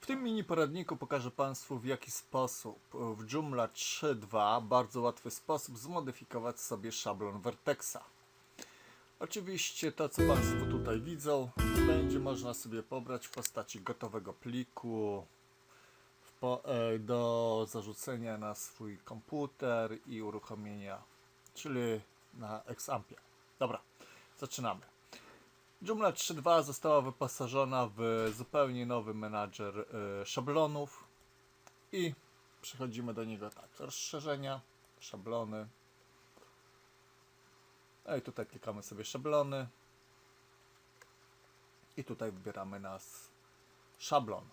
W tym mini poradniku pokażę Państwu w jaki sposób w Joomla 3.2 bardzo łatwy sposób zmodyfikować sobie szablon Vertexa. Oczywiście to co Państwo tutaj widzą będzie można sobie pobrać w postaci gotowego pliku po, e, do zarzucenia na swój komputer i uruchomienia, czyli na Exampie. Dobra, zaczynamy. Joomla 3.2 została wyposażona w zupełnie nowy menadżer y, szablonów i przechodzimy do niego tak, rozszerzenia, szablony. No i tutaj klikamy sobie szablony i tutaj wybieramy nas szablon.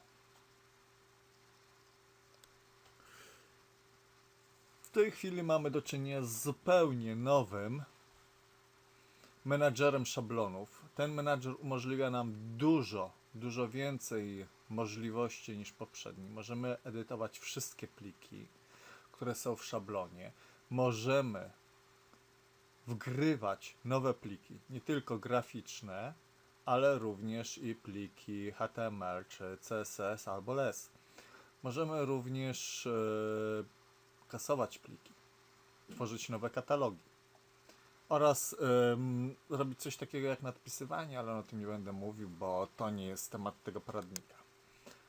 W tej chwili mamy do czynienia z zupełnie nowym menadżerem szablonów. Ten menadżer umożliwia nam dużo, dużo więcej możliwości niż poprzedni. Możemy edytować wszystkie pliki, które są w szablonie. Możemy wgrywać nowe pliki, nie tylko graficzne, ale również i pliki HTML czy CSS albo LES. Możemy również e, kasować pliki, tworzyć nowe katalogi oraz ym, robić coś takiego jak nadpisywanie, ale o tym nie będę mówił, bo to nie jest temat tego poradnika.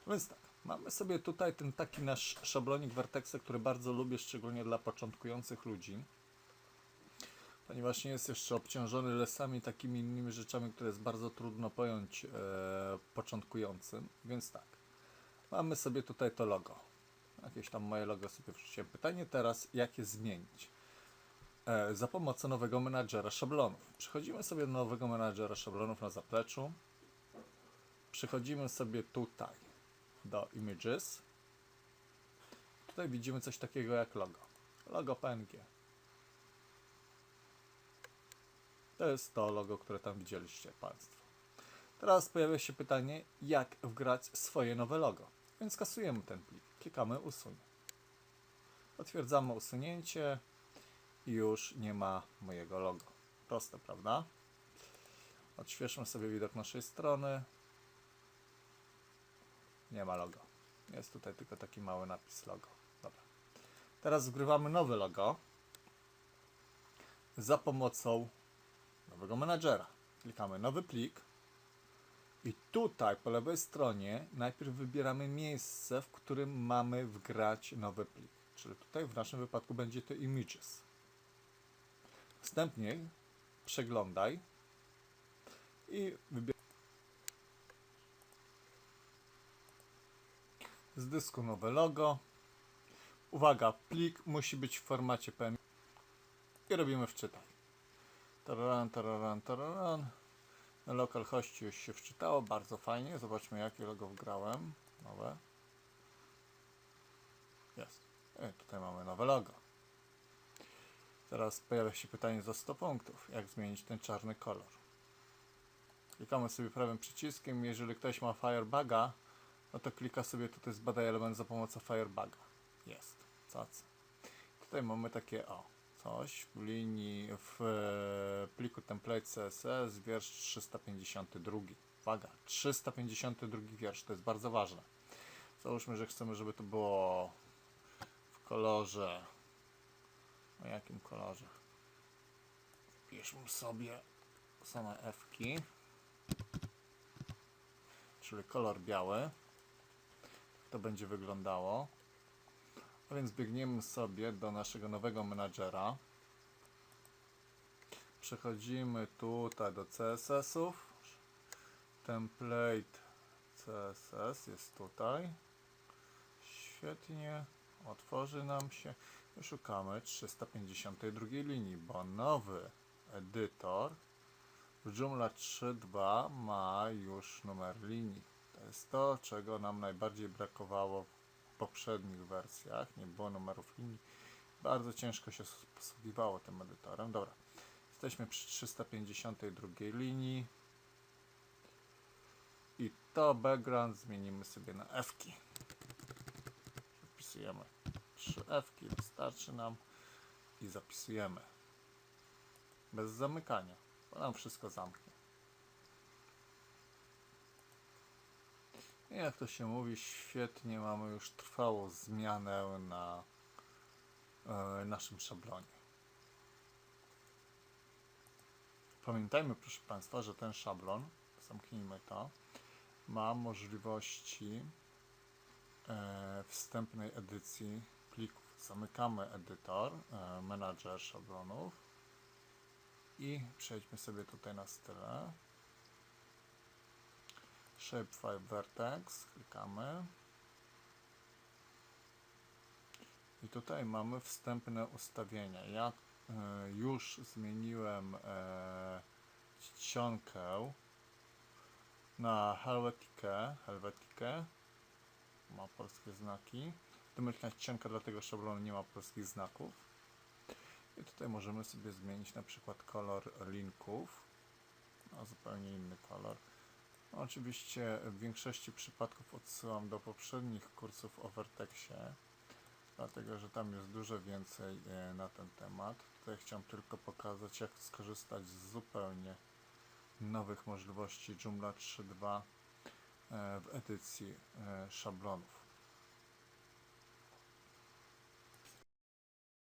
Więc tak, mamy sobie tutaj ten taki nasz szablonik Vertexa, który bardzo lubię, szczególnie dla początkujących ludzi, ponieważ nie jest jeszcze obciążony lesami, takimi innymi rzeczami, które jest bardzo trudno pojąć e, początkującym. Więc tak, mamy sobie tutaj to logo. Jakieś tam moje logo sobie wrzuciłem. Pytanie teraz, jak je zmienić? E, za pomocą nowego menadżera szablonów. Przechodzimy sobie do nowego menadżera szablonów na zapleczu. Przechodzimy sobie tutaj do Images. Tutaj widzimy coś takiego jak logo. Logo PNG. To jest to logo, które tam widzieliście Państwo. Teraz pojawia się pytanie, jak wgrać swoje nowe logo. Więc kasujemy ten plik. Klikamy usuń. Potwierdzamy usunięcie już nie ma mojego logo. Proste, prawda? Odświeżmy sobie widok naszej strony. Nie ma logo. Jest tutaj tylko taki mały napis logo. Dobra. Teraz wgrywamy nowe logo za pomocą nowego menadżera. Klikamy nowy plik i tutaj po lewej stronie najpierw wybieramy miejsce, w którym mamy wgrać nowy plik. Czyli tutaj w naszym wypadku będzie to images. Następnie przeglądaj i wybieraj z dysku nowe logo. Uwaga, plik musi być w formacie PNG i robimy wczytaj. Tararan, tararan, tararan. Na localhoście już się wczytało, bardzo fajnie. Zobaczmy jakie logo wgrałem. Nowe. Jest. I tutaj mamy nowe logo. Teraz pojawia się pytanie za 100 punktów. Jak zmienić ten czarny kolor? Klikamy sobie prawym przyciskiem. Jeżeli ktoś ma Firebaga, no to klika sobie tutaj zbadaj element za pomocą Firebaga. Jest. Cacy. Tutaj mamy takie o, coś w linii w e, pliku template CSS wiersz 352. Uwaga, 352 wiersz, to jest bardzo ważne. Załóżmy, że chcemy, żeby to było w kolorze o jakim kolorze? Wpiszmy sobie same F-ki, czyli kolor biały. To będzie wyglądało. A więc biegniemy sobie do naszego nowego menadżera. Przechodzimy tutaj do CSS-ów. Template CSS jest tutaj. Świetnie. Otworzy nam się. Szukamy 352 linii, bo nowy edytor Joomla 3.2 ma już numer linii. To jest to, czego nam najbardziej brakowało w poprzednich wersjach. Nie było numerów linii. Bardzo ciężko się posługiwało tym edytorem. Dobra, jesteśmy przy 352 linii. I to background zmienimy sobie na F-ki. Wpisujemy 3F wystarczy nam i zapisujemy bez zamykania, bo nam wszystko zamknie. I jak to się mówi, świetnie mamy już trwałą zmianę na e, naszym szablonie. Pamiętajmy, proszę Państwa, że ten szablon, zamknijmy to, ma możliwości e, wstępnej edycji. Zamykamy edytor, e, menadżer szablonów i przejdźmy sobie tutaj na style. Shapefile Vertex, klikamy. I tutaj mamy wstępne ustawienia. Ja e, już zmieniłem e, czcionkę na Helvetikę. Helvetikę. Ma polskie znaki. Domyślna czcionka dla tego nie ma polskich znaków. I tutaj możemy sobie zmienić na przykład kolor linków. Na zupełnie inny kolor. No, Oczywiście w większości przypadków odsyłam do poprzednich kursów o Vertexie, dlatego że tam jest dużo więcej e, na ten temat. Tutaj chciałem tylko pokazać, jak skorzystać z zupełnie nowych możliwości Joomla 3.2 e, w edycji e, szablonów.